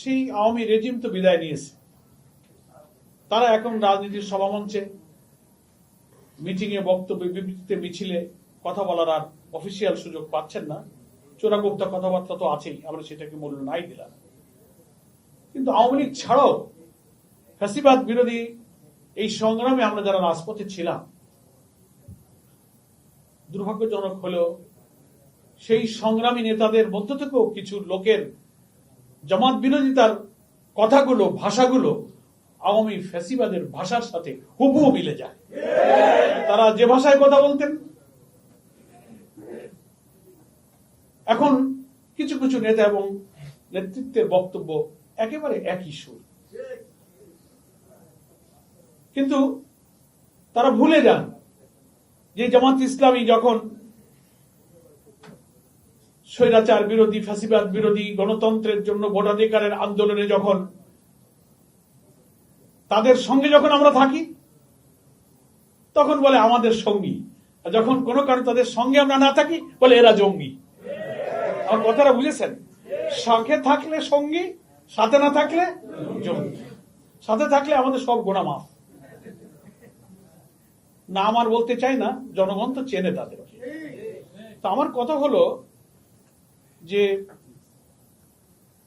সেই আওয়ামী রেজিম তো বিদায় নিয়েছে। তারা এখন রাজনীতির সভামঞ্চে মিটিং এ বক্তব্য, বিবৃতিতে মিছিলে কথা বলার আর অফিসিয়াল সুযোগ পাচ্ছেন না। চোরাগুপ্তা কথাবার্তা তো আছেই, আমরা সেটাকে মূল্য নাই দিলাম। কিন্তু আওয়ামী লীগ ছাড়াও ফ্যাসিবাদ বিরোধী এই সংগ্রামে আমরা যারা রাজপথে ছিলাম, দুর্ভাগ্যজনক হলেও সেই সংগ্রামী নেতাদের মধ্য থেকেও কিছু লোকের জামাত বিরোধিতার কথাগুলো, ভাষাগুলো আওয়ামী ফ্যাসিবাদের ভাষার সাথে হুবহু মিলে যায়। তারা যে ভাষায় কথা বলতেন, এখন কিছু কিছু নেতা এবং নেতৃত্বের বক্তব্য একেবারে একই সুর। কিন্তু তারা ভুলে যান যে জামাত ইসলামী যখন স্বৈরাচার বিরোধী, ফ্যাসিবাদ বিরোধী গণতন্ত্রের জন্য ভোটাধিকারের আন্দোলনে যখন তাদের সঙ্গে যখন আমরা থাকি, তখন বলে আমাদের সঙ্গী। যখন কোনো কারণে তাদের সঙ্গে আমরা না থাকি, বলে এরা জঙ্গি। আমার কথাটা বুঝেছেন? সঙ্গে থাকলে সঙ্গী, সাথে না থাকলে জঙ্গি। সাথে থাকলে আমাদের সব গোনা মাফ। না আমার বলতে চাই না, জনগণ তো চেনে তাদেরকে তো আমার কথা হলো যে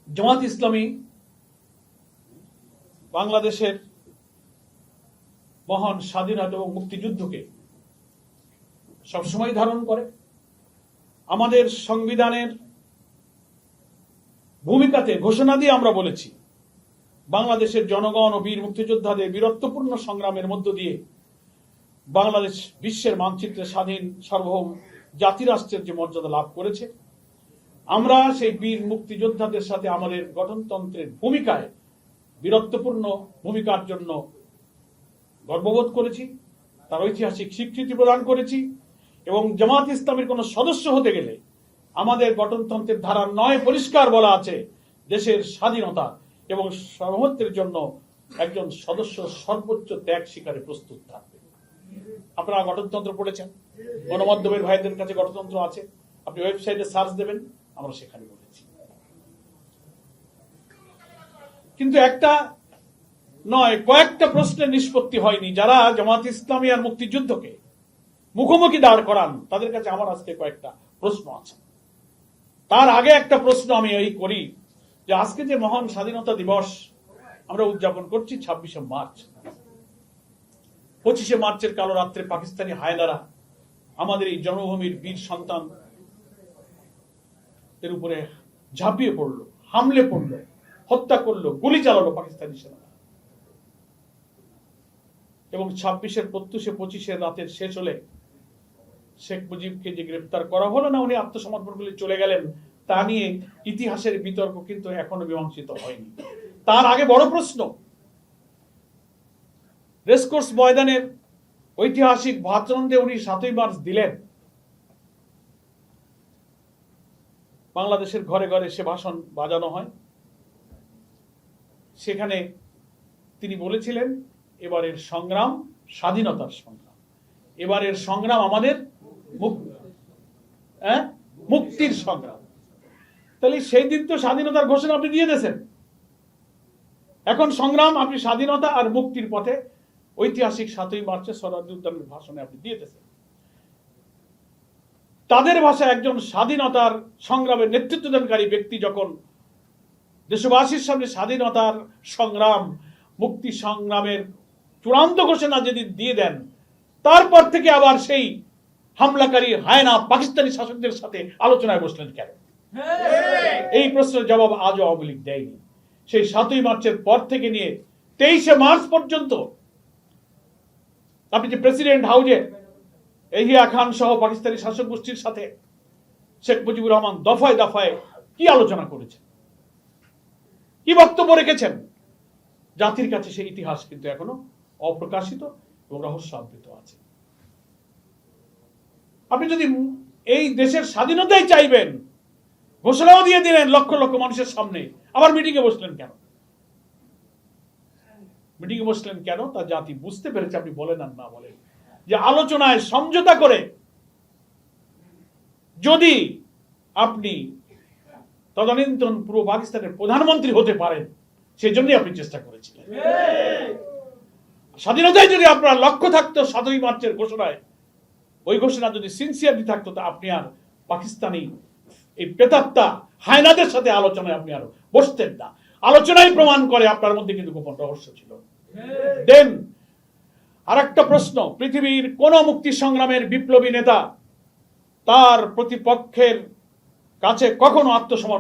জামাত ইসলামী বাংলাদেশের মহান স্বাধীনতা এবং মুক্তিযুদ্ধকে সবসময় ধারণ করে, আমাদের সংবিধানের ভূমিকাতে ঘোষণা দিয়ে আমরা বলেছি, বাংলাদেশের জনগণ ও বীর মুক্তিযোদ্ধাদের বীরত্বপূর্ণ সংগ্রামের মধ্য দিয়ে বাংলাদেশ বিশ্বের মানচিত্রে স্বাধীন সার্বভৌম জাতিরাষ্ট্রের যে মর্যাদা লাভ করেছে আমরা সেই বীর মুক্তিযোদ্ধাদের সাথে আমাদের গঠনতন্ত্রের ভূমিকায় বীরত্বপূর্ণ ভূমিকার জন্য গর্ববোধ করেছি, তার ঐতিহাসিক স্বীকৃতি প্রদান করেছি এবং জামাত ইসলামের কোন সদস্য হতে গেলে আমাদের গঠনতন্ত্রের ধারা নয় পরিষ্কার বলা আছে, দেশের স্বাধীনতা এবং সার্বভৌমত্বের জন্য একজন সদস্য সর্বোচ্চ ত্যাগ স্বীকারে প্রস্তুত থাকবে। আপনারা গঠনতন্ত্র পড়েছেন? গণমাধ্যমের ভাইদের কাছে গণতন্ত্র আছে। আপনি ওয়েবসাইটে সার্চ দেবেন। আমরা সেখানে বলেছি। কিন্তু একটা নয়, কয়েকটা প্রশ্নের নিষ্পত্তি হয়নি। যারা জামাত ইসলামী আর মুক্তিযুদ্ধকে মুখোমুখি দাঁড় করান, তাদের কাছে আমার আজকে কয়েকটা প্রশ্ন আছে। তার আগে একটা প্রশ্ন আমি এই করি যে আজকে যে মহান স্বাধীনতা দিবস আমরা উদযাপন করছি ছাব্বিশে মার্চ। পঁচিশে মার্চের কালো রাত্রে পাকিস্তানি হায়দারা আমাদের এই জন্মভূমির বীর সন্তান এর উপরে ঝাঁপিয়ে পড়ল, হামলে পড়ল, হত্যা করল, গুলি চালালো পাকিস্তানি সেনা এবং ছাব্বিশের প্রত্যুষে পঁচিশের রাতের শেষ হলে শেখ মুজিবকে যে গ্রেপ্তার করা হলো না, উনি আত্মসমর্পণ করে চলে গেলেন, তা নিয়ে ইতিহাসের বিতর্ক কিন্তু এখনও মীমাংসিত হয়নি। তার আগে বড় প্রশ্ন, রেসকোর্স ময়দানের ঐতিহাসিক ভাষণে উনি সাতই মার্চ দিলেন। বাংলাদেশের ঘরে ঘরে সে ভাষণ বাজানো হয়। সেখানে তিনি বলেছিলেন, এবারের সংগ্রাম স্বাধীনতার সংগ্রাম। এবারের সংগ্রাম আমাদের হ্যাঁ? মুক্তির সংগ্রাম। তাহলে সেই দিন তো স্বাধীনতার ঘোষণা আপনি দিয়ে দিয়েছেন। এখন সংগ্রাম, আপনি স্বাধীনতা আর মুক্তির পথে ঐতিহাসিক সাতই মার্চে স্বরাজ্য উদ্যানের ভাষণে আপনি দিয়ে দিয়েছেন। তাদের ভাষায় একজন স্বাধীনতার সংগ্রামের নেতৃত্বদানকারী ব্যক্তি যখন দেশবাসীর সামনে স্বাধীনতার সংগ্রাম মুক্তি সংগ্রামের চূড়ান্ত ঘোষণা যদি দিয়ে দেন তারপর থেকে আবার সেই হামলাকারী হায়না পাকিস্তানি শাসকদের সাথে আলোচনায় বসলেন কেন? এই প্রশ্নের জবাব আজও আওয়ামী লীগ দেয়নি। সেই সাতই মার্চের পর থেকে নিয়ে তেইশে মার্চ পর্যন্ত আপনি যে প্রেসিডেন্ট হাউজে এহিয়া খান সহ পাকিস্তানি শাসক গোষ্ঠীর সাথে শেখ মুজিবুর রহমান দফায় দফায় কি আলোচনা করেছেন? কি বক্তব্য রেখেছেন? জাতির কাছে সেই ইতিহাস কিন্তু এখনও অপ্রকাশিত এবং রহস্য আবৃত আছে। আপনি যদি এই দেশের স্বাধীনতাই চাইবেন, ঘোষণাও দিয়ে দিলেন লক্ষ লক্ষ মানুষের সামনে, আবার মিটিংয়ে বসলেন কেন? মিটিংয়ে বসলেন কেন? তা জাতি বুঝতে পেরেছে, আপনি বলেন আর না বলেন। যে আলোচনায় সমঝোতা করে যদি আপনি তদানীন্তন পূর্ব পাকিস্তানের প্রধানমন্ত্রী হতে পারেন, সেজন্যই আপনি চেষ্টা করেছিলেন। স্বাধীনতায় যদি আপনার লক্ষ্য থাকতো সাতই মার্চের ঘোষণায়, ওই ঘোষণা যদি সিনসিয়ারলি থাকতো, তা আপনি আর পাকিস্তানি এই প্রেতাত্মা হায়নাদের সাথে আলোচনায় আপনি আর বসতেন না। আলোচনায় প্রমাণ করে আপনার মধ্যে কিন্তু গোপন রহস্য ছিল। দেন আর একটা প্রশ্ন পৃথিবীর কোন মুক্তি সংগ্রামের বিপ্লবী নেতা তার প্রতিপক্ষের কাছে কখনো আত্মসমর্পণ